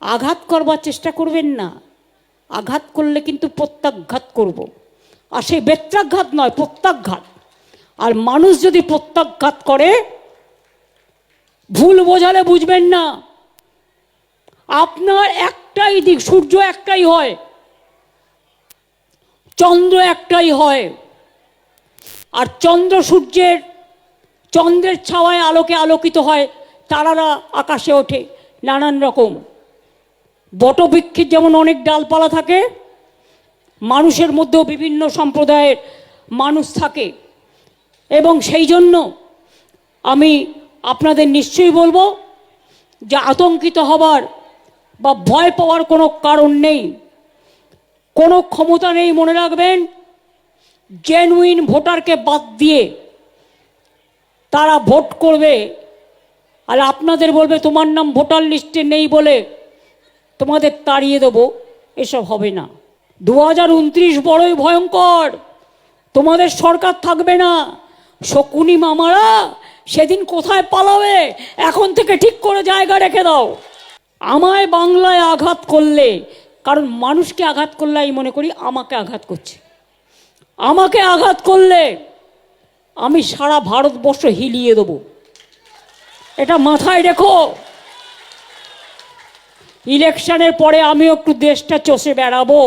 আঘাত করবার চেষ্টা করবেন না। আঘাত করলে কিন্তু প্রত্যাঘাত করব। আর সেই বেত্রাঘাত নয়, প্রত্যাঘাত। আর মানুষ যদি প্রত্যাঘাত করে, ভুল বোঝালে বুঝবেন না। আপনার একটাই দিক, সূর্য একটাই হয়, চন্দ্র একটাই হয়। আর চন্দ্র সূর্যের, চন্দ্রের ছাওয়ায় আলোকে আলোকিত হয়, তারারা আকাশে ওঠে, নানান রকম। বটবৃক্ষের যেমন অনেক ডালপালা থাকে, মানুষের মধ্যেও বিভিন্ন সম্প্রদায়ের মানুষ থাকে। এবং সেই জন্য আমি আপনাদের নিশ্চয়ই বলব যে আতঙ্কিত হবার বা ভয় পাওয়ার কোনো কারণ নেই। কোনো ক্ষমতা নেই মনে রাখবেন জেনুইন ভোটারকে বাদ দিয়ে তারা ভোট করবে। আর আপনাদের বলবে, তোমার নাম ভোটার লিস্টে নেই বলে তোমাদের তাড়িয়ে দেবো, এসব হবে না। দু হাজার উনত্রিশ বড়ই ভয়ঙ্কর। তোমাদের সরকার থাকবে না। শকুনি মামারা সেদিন কোথায় পালাবে, এখন থেকে ঠিক করে জায়গা রেখে দাও। আমায় বাংলায় আঘাত করলে, কারণ মানুষকে আঘাত করলে আমি মনে করি আমাকে আঘাত করছে। আমাকে আঘাত করলে আমি সারা ভারতবর্ষ হিলিয়ে দেবো। এটা মাথায় রেখো। ইলেকশনের পরে আমি একটু দেশটা চষে বেড়াবো।